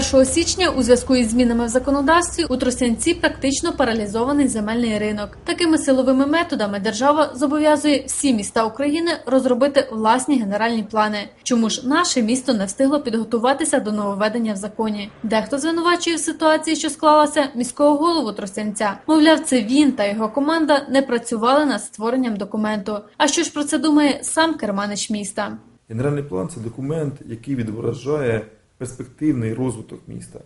З 1 січня у зв'язку із змінами в законодавстві у Тростянці практично паралізований земельний ринок. Такими силовими методами держава зобов'язує всі міста України розробити власні генеральні плани. Чому ж наше місто не встигло підготуватися до нововведення в законі? Дехто звинувачує в ситуації, що склалася міського голову Тростянця. Мовляв, це він та його команда не працювали над створенням документу. А що ж про це думає сам керманич міста? Генеральний план це документ, який відображає перспективний розвиток міста,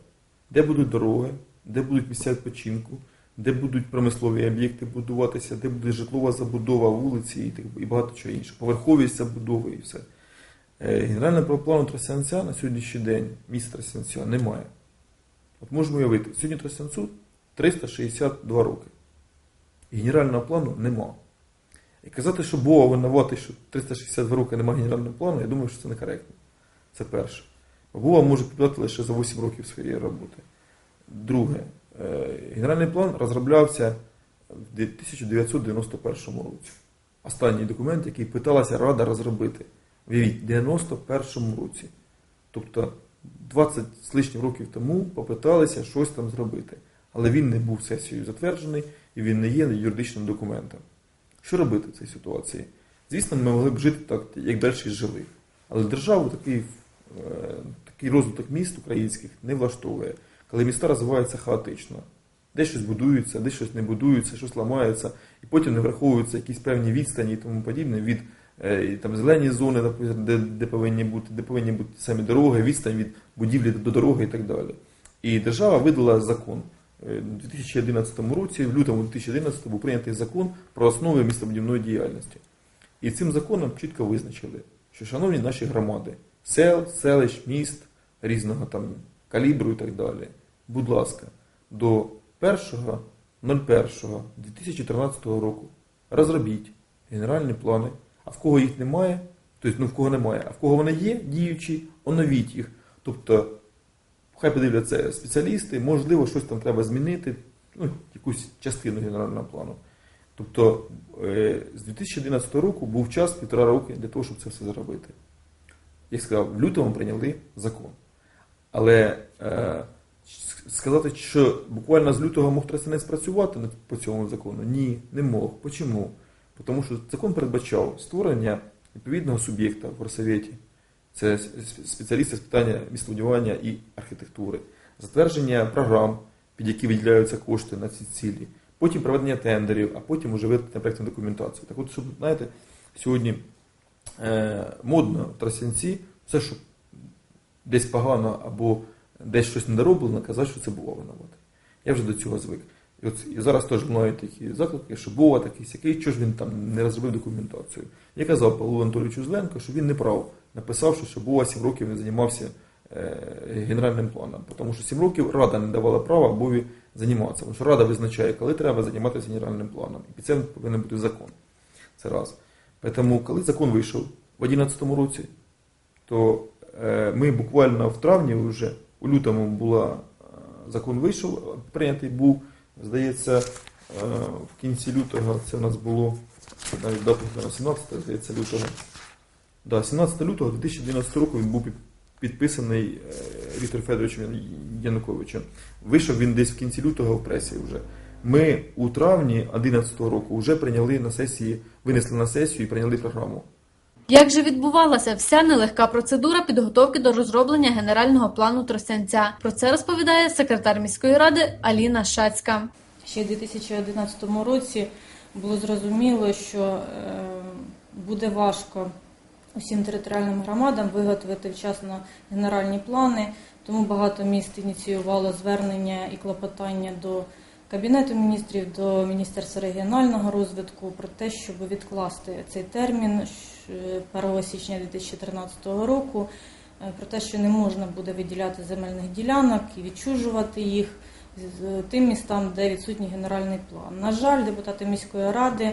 де будуть дороги, де будуть місця відпочинку, де будуть промислові об'єкти будуватися, де буде житлова забудова вулиці і, багато чого іншого, поверховість забудови і все. Е, Генерального плану Тростянця на сьогоднішній день міста Тростянця немає. От можемо уявити, сьогодні Тростянцю 362 роки. Генерального плану нема. І казати, що Бога винуватий, що 362 роки немає генерального плану, я думаю, що це некоректно. Це перше. Вова може піддати лише за 8 років своєї роботи. Друге, е, генеральний план розроблявся в 1991 році. Останній документ, який питалася Рада розробити. В 91 році. Тобто 20 з лишнім років тому попиталися щось там зробити. Але він не був сесією затверджений і він не є юридичним документом. Що робити в цій ситуації? Звісно, ми могли б жити так, як далі жили. Але державу такий, такий розвиток міст українських не влаштовує, коли міста розвиваються хаотично. Десь щось будується, десь щось не будується, щось ламається, і потім не враховуються якісь певні відстані і тому подібне від е, там, зелені зони, де, де, повинні бути, де повинні бути самі дороги, відстань від будівлі до дороги і так далі. І держава видала закон. Е, У 2011 році, в лютому 2011 був прийнятий закон про основи містобудівної діяльності. І цим законом чітко визначили, що, шановні наші громади, сел, селищ, міст різного там калібру і так далі, будь ласка, до 1.01.2013 року розробіть генеральні плани, а в кого їх немає, тобто ну в кого немає, а в кого вони є, діючі, оновіть їх. Тобто Хай подивляться спеціалісти, можливо, щось там треба змінити, ну, якусь частину генерального плану. Тобто е, з 2011 року був час півтора роки для того, щоб це все зробити. Як сказав, в лютому прийняли закон. Але е, сказати, що буквально з лютого мог Тростянець працювати по цьому закону, ні, не мог. Чому? Тому що закон передбачав створення відповідного суб'єкта в Горсовєті. Це спеціалісти з питання містобудування і архітектури, затвердження програм, під які виділяються кошти на ці цілі, потім проведення тендерів, а потім уже виробити проєктну документацію. Так от, щоб, знаєте, сьогодні модно в Тростянці, все, що десь погано або десь щось недороблено, казати, що це було винувати. Я вже до цього звик. І, от, і зараз теж мною такі заклики, що Бова такий сякий, що ж він там не розробив документацію. Я казав Павлу Анатолійовичу Зленко, що він не прав, написавши, що Бова 7 років не займався е, генеральним планом. Тому що 7 років Рада не давала права Бові займатися. Тому що Рада визначає, коли треба займатися генеральним планом. І під цим повинен бути закон. Це раз. Тому, коли закон вийшов в 2011 році, то е, ми буквально в травні вже, у лютому була, е, закон вийшов, прийнятий був, здається, е, в кінці лютого це в нас було навіть дату 17, здається, лютого. Да, 17 лютого 2012 року він був підписаний Віктором Федоровичем Януковичем. Вийшов він десь в кінці лютого в пресі вже. Ми у травні 2011 року вже прийняли на сесії, винесли на сесію і прийняли програму. Як же відбувалася вся нелегка процедура підготовки до розроблення генерального плану Тростянця? Про це розповідає секретар міської ради Аліна Шацька. Ще в 2011 році було зрозуміло, що е, буде важко усім територіальним громадам виготовити вчасно генеральні плани, тому багато міст ініціювало звернення і клопотання до Кабінету міністрів, до Міністерства регіонального розвитку про те, щоб відкласти цей термін 1 січня 2013 року, е, про те, що не можна буде виділяти земельних ділянок і відчужувати їх з тим містам, де відсутній генеральний план. На жаль, депутати міської ради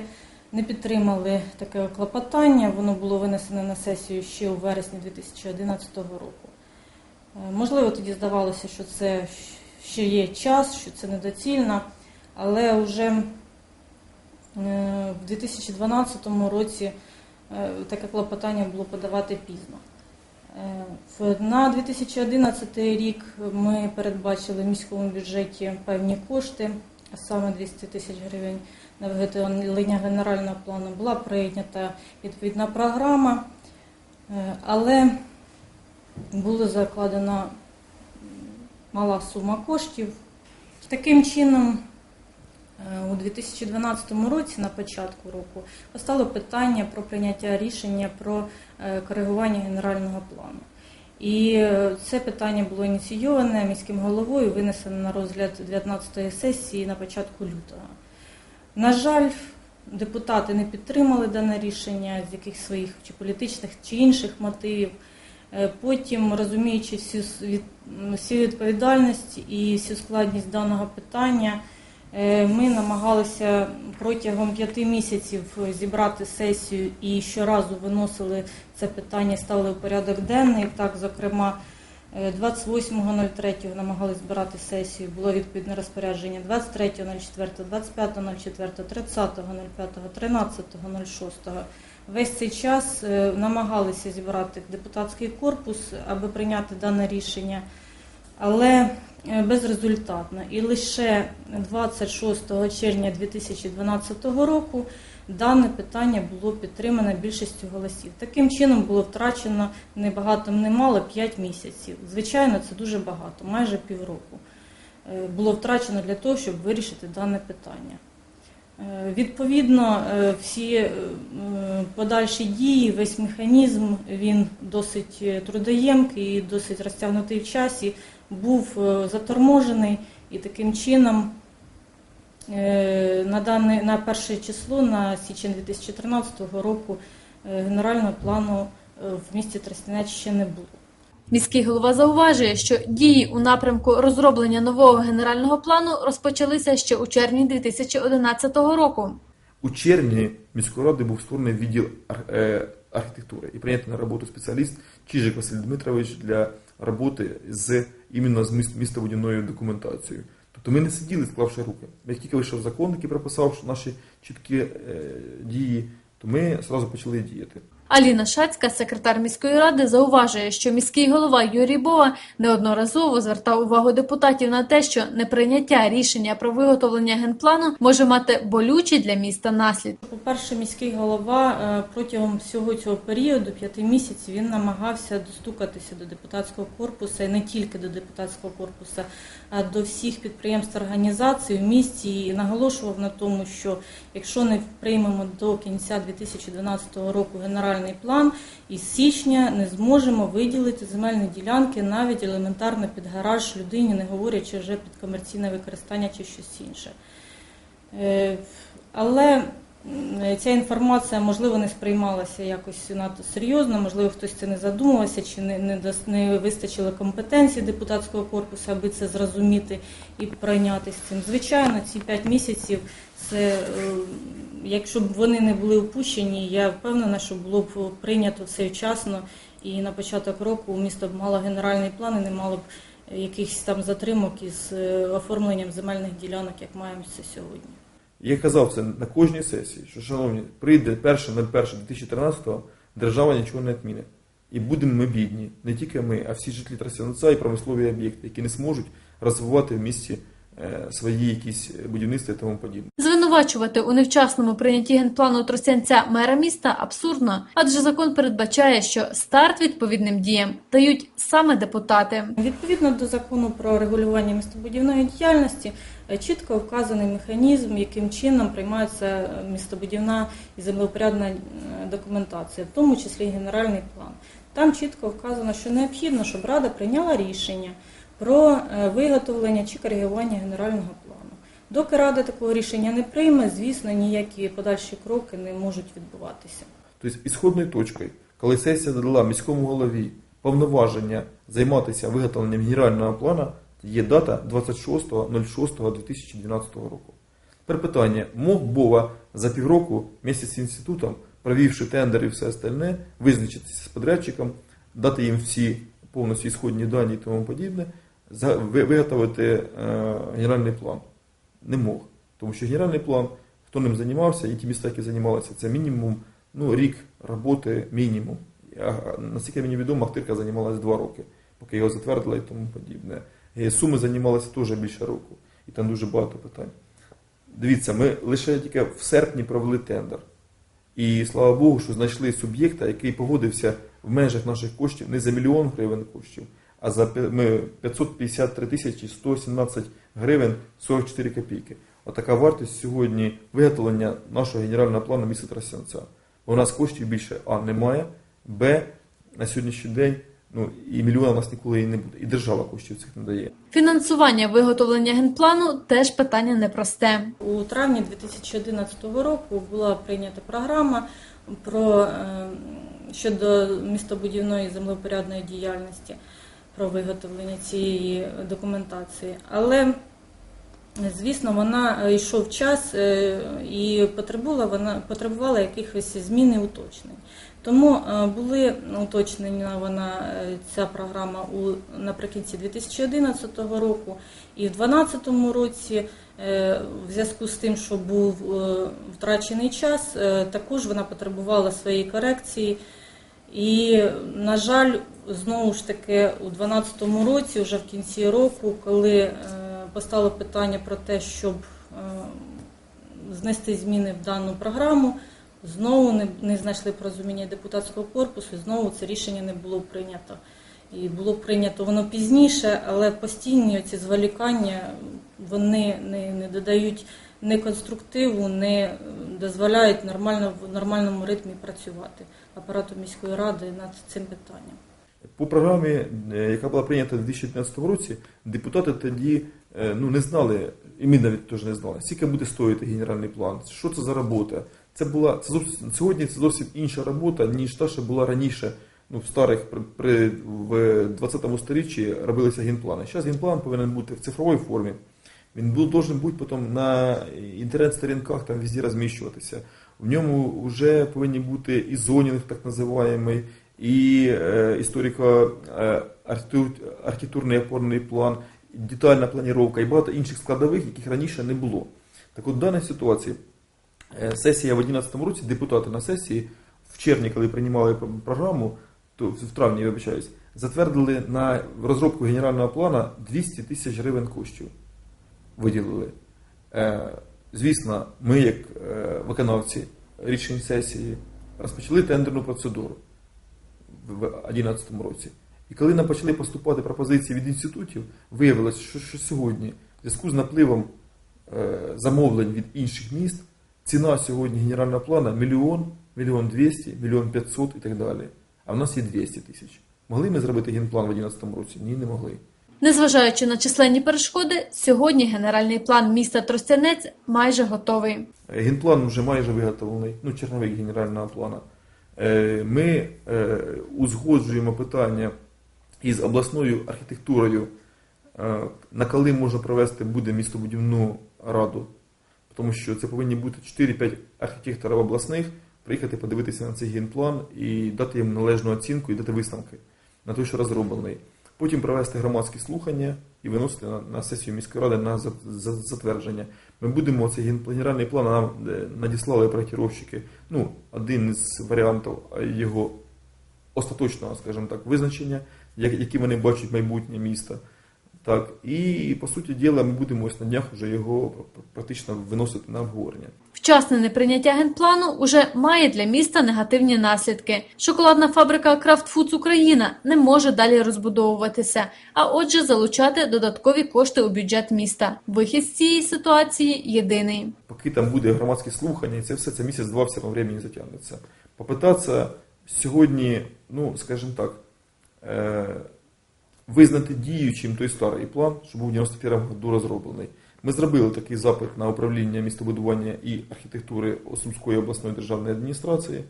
не підтримали таке клопотання. Воно було винесено на сесію ще у вересні 2011 року. Е, Можливо, тоді здавалося, що це ще є час, що це недоцільно, але вже е, в 2012 році е, таке клопотання було подавати пізно. Е, На 2011 рік ми передбачили в міському бюджеті певні кошти, а саме 200 тисяч гривень на виготовлення генерального плану. Була прийнята відповідна програма, але була закладена мала сума коштів. Таким чином, е, у 2012 році, на початку року, постало питання про прийняття рішення про е, коригування генерального плану. І е, це питання було ініційоване міським головою, винесено на розгляд 19-ї сесії на початку лютого. На жаль, депутати не підтримали дане рішення з яких своїх чи політичних чи інших мотивів. Е, Потім, розуміючи всю відповідальність і всю складність даного питання, е, ми намагалися протягом п'яти місяців зібрати сесію і щоразу виносили це питання, ставили в порядок денний. Так, зокрема, е, 28.03 намагалися збирати сесію, було відповідне розпорядження 23.04, 25.04, 30.05, 13.06. Весь цей час е, намагалися зібрати депутатський корпус, аби прийняти дане рішення, але е, безрезультатно. І лише 26 червня 2012 року дане питання було підтримане більшістю голосів. Таким чином було втрачено не багато, не 5 місяців. Звичайно, це дуже багато, майже півроку. е, Було втрачено для того, щоб вирішити дане питання. Е, Відповідно, е, всі е, подальші дії, весь механізм, він досить трудоємкий і досить розтягнутий в часі, був заторможений і таким чином на, дане, на перше число, на січень 2013 року, генерального плану в місті Тростянець ще не було. Міський голова зауважує, що дії у напрямку розроблення нового генерального плану розпочалися ще у червні 2011 року. У червні міської ради був створений відділ е, архітектури і прийнятий на роботу спеціаліст Чижик Василь Дмитрович для роботи з іменно з міст- містобудівною документацією. Тобто ми не сиділи, склавши руки. Як тільки вийшов закон, який прописав наші чіткі е, дії, то ми одразу почали діяти. Аліна Шацька, секретар міської ради, зауважує, що міський голова Юрій Бова неодноразово звертав увагу депутатів на те, що неприйняття рішення про виготовлення генплану може мати болючі для міста наслідки. По-перше, міський голова е, протягом всього цього періоду, п'яти місяців, він намагався достукатися до депутатського корпусу, і не тільки до депутатського корпусу, а до всіх підприємств організацій в місті і наголошував на тому, що якщо не приймемо до кінця 2012 року генеральний план, із січня не зможемо виділити земельні ділянки навіть елементарно під гараж людині, не говорячи вже під комерційне використання чи щось інше. Е, Але ця інформація, можливо, не сприймалася якось надто серйозно, можливо, хтось це не задумувався, чи не, не, не вистачило компетенції депутатського корпусу, аби це зрозуміти і пройнятися цим. Звичайно, ці п'ять місяців, це, е, якщо б вони не були опущені, я впевнена, що було б прийнято все вчасно, і на початок року місто б мало генеральний план і не мало б якихось там затримок із е, оформленням земельних ділянок, як маємо це сьогодні. Я казав це на кожній сесії, що, шановні, прийде 1.01.2013, держава нічого не відмінить. І будемо ми бідні, не тільки ми, а всі жителі Тростянця і промислові об'єкти, які не зможуть розвивати в місті свої якісь будівництва і тому подібне. Звинувачувати у невчасному прийнятті генплану Тростянця мера міста абсурдно, адже закон передбачає, що старт відповідним діям дають саме депутати. Відповідно до закону про регулювання містобудівної діяльності, е, чітко вказаний механізм, яким чином приймається е, містобудівна і землеупорядна е, документація, в тому числі і генеральний план. Там чітко вказано, що необхідно, щоб Рада прийняла рішення про е, виготовлення чи коригування генерального плану. Доки Рада такого рішення не прийме, звісно, ніякі подальші кроки не можуть відбуватися. Тобто ісходною точкою, коли сесія дала міському голові повноваження займатися виготовленням генерального плану, є дата 26.06.2012 року. Тепер питання, мог Бова за півроку місяць з інститутом, провівши тендер і все остальне, визначитися з подрядчиком, дати їм всі повністю ісходні дані і тому подібне, виготовити е, генеральний план? Не мог. Тому що генеральний план, хто ним займався, і ті міста, які займалися, це мінімум ну, рік роботи мінімум. Наскільки мені відомо, Ахтирка займалася два роки, поки його затвердили і тому подібне. І Суми займалися теж більше року. І там дуже багато питань. Дивіться, ми лише тільки в серпні провели тендер. І слава Богу, що знайшли суб'єкта, який погодився в межах наших коштів не за мільйон гривень коштів, а за пі- ми 553 тисячі 117 гривень 44 копійки. Отака вартість сьогодні виготовлення нашого генерального плану міста Трасянця. У нас коштів більше А немає, Б на сьогоднішній день ну, і мільйона у нас ніколи і не буде. І держава коштів цих не дає. Фінансування виготовлення генплану теж питання непросте. У травні 2011 року була прийнята програма про е, щодо містобудівної землепорядної діяльності про виготовлення цієї документації. Але звісно, вона е, йшов час е, і потребувала вона потребувала якихось змін і уточнень. Тому е, були уточнення вона ця програма у наприкінці 2011 року і в 2012 році. В зв'язку з тим, що був втрачений час, також вона потребувала своєї корекції. І, на жаль, знову ж таки, у 2012 році, вже в кінці року, коли е, постало питання про те, щоб е, знести зміни в дану програму, знову не, знайшли порозуміння депутатського корпусу, знову це рішення не було прийнято. І було прийнято воно пізніше, але постійні оці зволікання вони не, не додають не конструктиву, не е, дозволяють нормально в нормальному ритмі працювати апарату міської ради над цим питанням. По програмі, е, яка була прийнята у 2015 році, депутати тоді е, ну, не знали, і ми навіть теж не знали, скільки буде стоїти генеральний план, що це за робота. Це була це зовсім сьогодні це зовсім інша робота, ніж та, що була раніше. Ну, в старих при, в 20 сторіччі робилися генплани. Зараз генплан повинен бути в цифровій формі. Він був, должен бути потім на інтернет-сторінках там везде розміщуватися. В ньому вже повинні бути і зонінг, так називаємо, і е, історико е, архітектурний опорний план, детальна планіровка і багато інших складових, яких раніше не було. Так от в даній ситуації е, сесія в 2011 році, депутати на сесії в червні, коли приймали програму, то в травні, вибачаюсь, затвердили на розробку генерального плану 200 тисяч гривень коштів. Виділили. Е, звісно, ми, як е, виконавці рішень сесії, розпочали тендерну процедуру в 2011 році. І коли нам почали поступати пропозиції від інститутів, виявилося, що, що сьогодні, в зв'язку з напливом е, замовлень від інших міст, ціна сьогодні генерального плана мільйон, мільйон двісті, мільйон п'ятсот і так далі. А в нас є 200 тисяч. Могли ми зробити генплан в 2011 році? Ні, не могли. Незважаючи на численні перешкоди, сьогодні генеральний план міста Тростянець майже готовий. Генплан вже майже виготовлений, ну, черновик генерального плану. Е, Ми е, узгоджуємо питання із обласною архітектурою, е, на коли можна провести буде містобудівну раду, тому що це повинні бути 4-5 архітекторів обласних, приїхати подивитися на цей генплан і дати їм належну оцінку і дати висновки на той, що розроблений. Потім провести громадські слухання і виносити на, на сесію міської ради на за- за- затвердження. Ми будемо цей ген- генеральний план нам е, надіслали проєктировщики. Ну, один із варіантів його остаточного, скажімо так, визначення, як- які вони бачать майбутнє міста. Так, і по суті діла, ми будемо ось на днях вже його практично виносити на обговорення. Вчасне неприйняття генплану уже має для міста негативні наслідки. Шоколадна фабрика Kraft Foods Україна не може далі розбудовуватися, а отже, залучати додаткові кошти у бюджет міста. Вихід з цієї ситуації єдиний. поки там буде громадське слухання, і це все це місяць-два все одно времени затягнеться. Попитатися сьогодні, ну, скажімо так, е, визнати діючим той старий план, що був в 91 году розроблений. Ми зробили такий запит на управління містобудування і архітектури Сумської обласної державної адміністрації.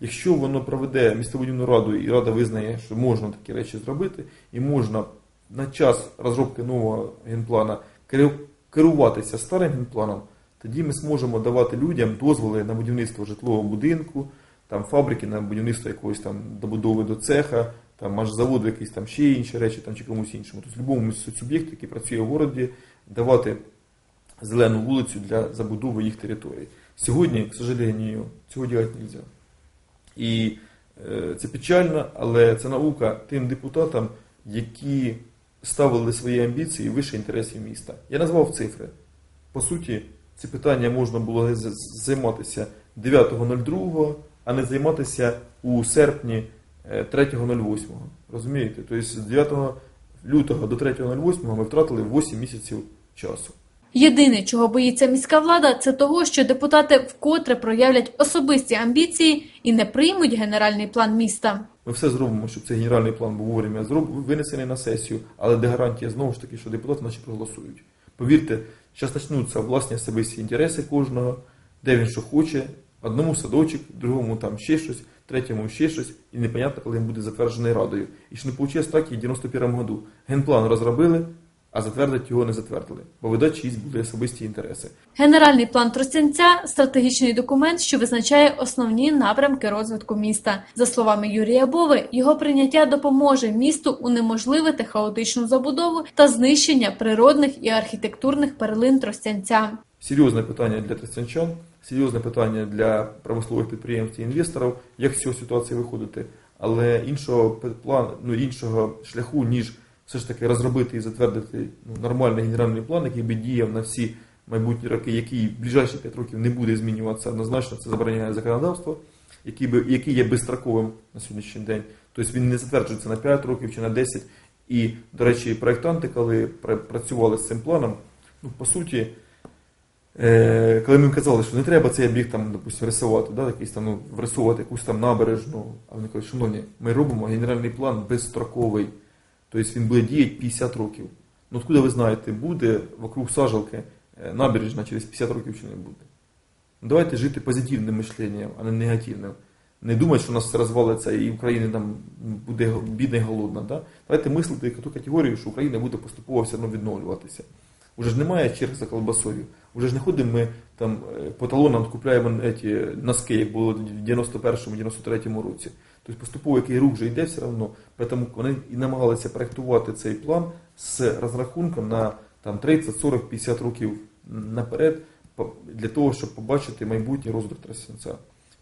Якщо воно проведе містобудівну раду і рада визнає, що можна такі речі зробити, і можна на час розробки нового генплана керуватися старим генпланом, тоді ми зможемо давати людям дозволи на будівництво житлового будинку, там фабрики на будівництво якоїсь там добудови до цеха, там аж заводу якісь там ще інші речі, там чи комусь іншому. Тобто любому суб'єкту, який працює в городі, давати зелену вулицю для забудови їх територій. Сьогодні, к сожалению, цього робити не можна. І Е, Це печально, але це наука тим депутатам, які ставили свої амбіції вище інтересів міста. Я назвав цифри. По суті, ці питання можна було займатися 9.02, а не займатися у серпні 3.08. Розумієте? Тобто з 9 лютого до 3.08 ми втратили 8 місяців часу. Єдине, чого боїться міська влада, це того, що депутати вкотре проявлять особисті амбіції і не приймуть генеральний план міста. Ми все зробимо, щоб цей генеральний план був вовремя винесений на сесію, але де гарантія знову ж таки, що депутати наші проголосують. Повірте, зараз почнуться власні особисті інтереси кожного, де він що хоче, одному садочок, другому там ще щось, третьому ще щось, і непонятно, коли він буде затверджений радою. І що не вийшло так, як в 91-му году. Генплан розробили, а затвердити його не затвердили, бо видать чиїсь були особисті інтереси. Генеральний план Тростянця – стратегічний документ, що визначає основні напрямки розвитку міста. За словами Юрія Бови, його прийняття допоможе місту унеможливити хаотичну забудову та знищення природних і архітектурних перлин Тростянця. Серйозне питання для тростянчан, серйозне питання для промислових підприємств і інвесторів, як з цієї ситуації виходити. Але іншого плану, ну іншого шляху, ніж все ж таки розробити і затвердити ну, нормальний генеральний план, який би діяв на всі майбутні роки, який в ближайші 5 років не буде змінюватися однозначно, це забороняє законодавство, який, би, який є безстроковим на сьогоднішній день. Тобто він не затверджується на 5 років чи на 10. І, до речі, проєктанти, коли працювали з цим планом, ну, по суті, коли ми казали, що не треба цей об'єкт там, допустим, рисувати, да, якийсь там, ну, врисовувати якусь там набережну, а вони кажуть, шановні, ми робимо генеральний план безстроковий, тобто він буде діяти 50 років. Ну, откуда ви знаєте, буде вокруг сажалки е, набережна через 50 років чи не буде? Ну, давайте жити позитивним мишленням, а не негативним. Не думати, що у нас все розвалиться і Україна там буде бідна і голодна. Да? Давайте мислити ту категорію, що Україна буде поступово все одно відновлюватися. Уже ж немає черг за колбасою. Уже ж не ходимо ми там е, по талонам купляємо ці носки, як було в 91-93 році. Тобто поступово який рух вже йде все одно. Тому вони і намагалися проєктувати цей план з розрахунком на там 30, 40, 50 років наперед для того, щоб побачити майбутній розвиток Тростянця.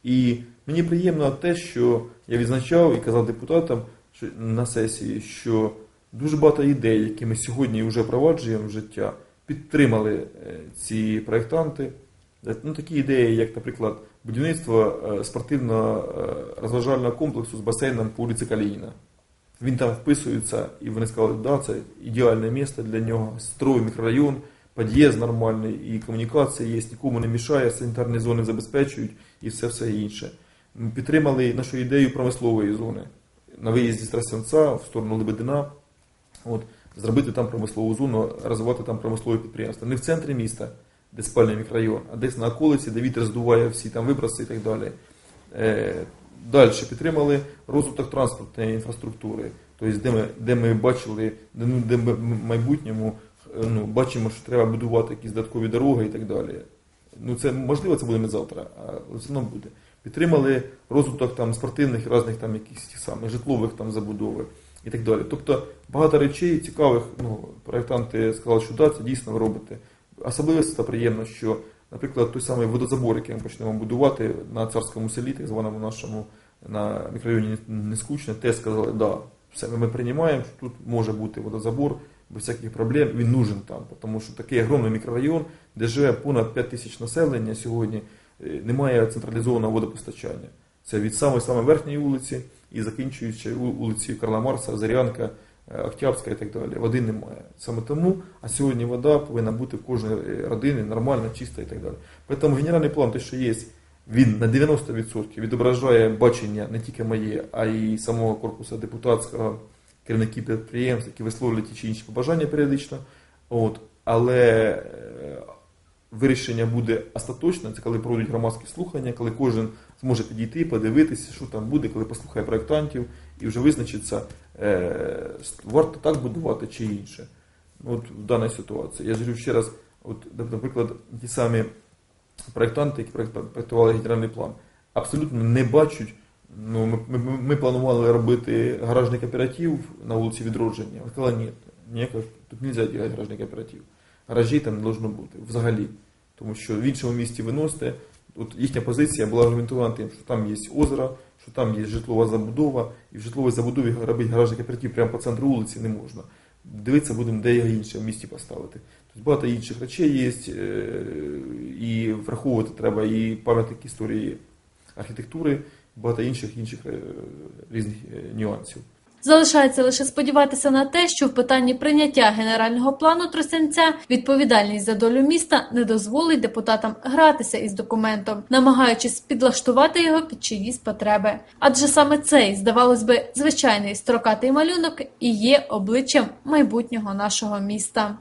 І мені приємно те, що я відзначав і казав депутатам що, на сесії, що дуже багато ідей, які ми сьогодні вже впроваджуємо в життя, підтримали е, ці проєктанти. Е, Ну, такі ідеї, як, наприклад, будівництво е, спортивно-розважального комплексу з басейном по вулиці Каліїна. Він там вписується, і вони сказали, да, це ідеальне місце для нього, строй мікрорайон, під'їзд нормальний, і комунікація є, нікому не мішає, санітарні зони забезпечують і все все інше. Ми підтримали нашу ідею промислової зони на виїзді з Трасянця в сторону Лебедина. От, зробити там промислову зону, розвивати там промислові підприємства. Не в центрі міста, де спальний мікрорайон, а десь на околиці, де вітер здуває всі там виброси і так далі. Е, далі підтримали розвиток транспортної інфраструктури, тобто, де ми, де ми бачили, де, ну, ми в майбутньому е, ну, бачимо, що треба будувати якісь додаткові дороги і так далі. Ну, це можливо, це буде не завтра, але все одно буде. Підтримали розвиток там спортивних різних там якихось самих житлових там забудови і так далі. Тобто багато речей цікавих, ну, проєктанти сказали, що да, це дійсно ви робите. Особливо це приємно, що, наприклад, той самий водозабор, який ми почнемо будувати на царському селі, так званому нашому на мікрорайоні Нескучне, теж сказали, да, все, ми приймаємо, що тут може бути водозабор без всяких проблем, він нужен там, тому що такий огромний мікрорайон, де живе понад 5 тисяч населення сьогодні, е, немає централізованого водопостачання. Це від самої самої верхньої вулиці і закінчуючи ву- вулицею Карла Марса, Зарянка, е, Октябрська і так далі. Води немає. Саме тому, а сьогодні вода повинна бути в кожній е, родині нормальна, чиста і так далі. Тому генеральний план, те, що є, він на 90% відображає бачення не тільки моє, а й самого корпусу депутатського, керівників підприємств, які висловлюють ті чи інші побажання періодично. От. Але е, вирішення буде остаточне, це коли пройдуть громадські слухання, коли кожен зможе підійти, подивитися, що там буде, коли послухає проєктантів і вже визначиться, е, варто так будувати чи інше. Ну, От в даній ситуації. Я ж ще раз, от, наприклад, ті самі проєктанти, які проєкт- проєктували генеральний план, абсолютно не бачать. Ну, ми, ми, ми планували робити гаражний кооператив на вулиці Відродження. Я сказала, ні, ніякого, тут не можна робити гаражний кооператив. Гаражі там не должно бути взагалі. Тому що в іншому місті виносите. От їхня позиція була аргументована тим, що там є озеро, що там є житлова забудова, і в житловій забудові робити гаражний кооператив прямо по центру вулиці не можна. Дивитися будемо, де його інше в місті поставити. Тобто багато інших речей є, е, і враховувати треба і пам'ятник історії архітектури, багато інших інших е, різних е, нюансів. Залишається лише сподіватися на те, що в питанні прийняття генерального плану Тростянця відповідальність за долю міста не дозволить депутатам гратися із документом, намагаючись підлаштувати його під чиїсь потреби. Адже саме цей, здавалось би, звичайний строкатий малюнок і є обличчям майбутнього нашого міста.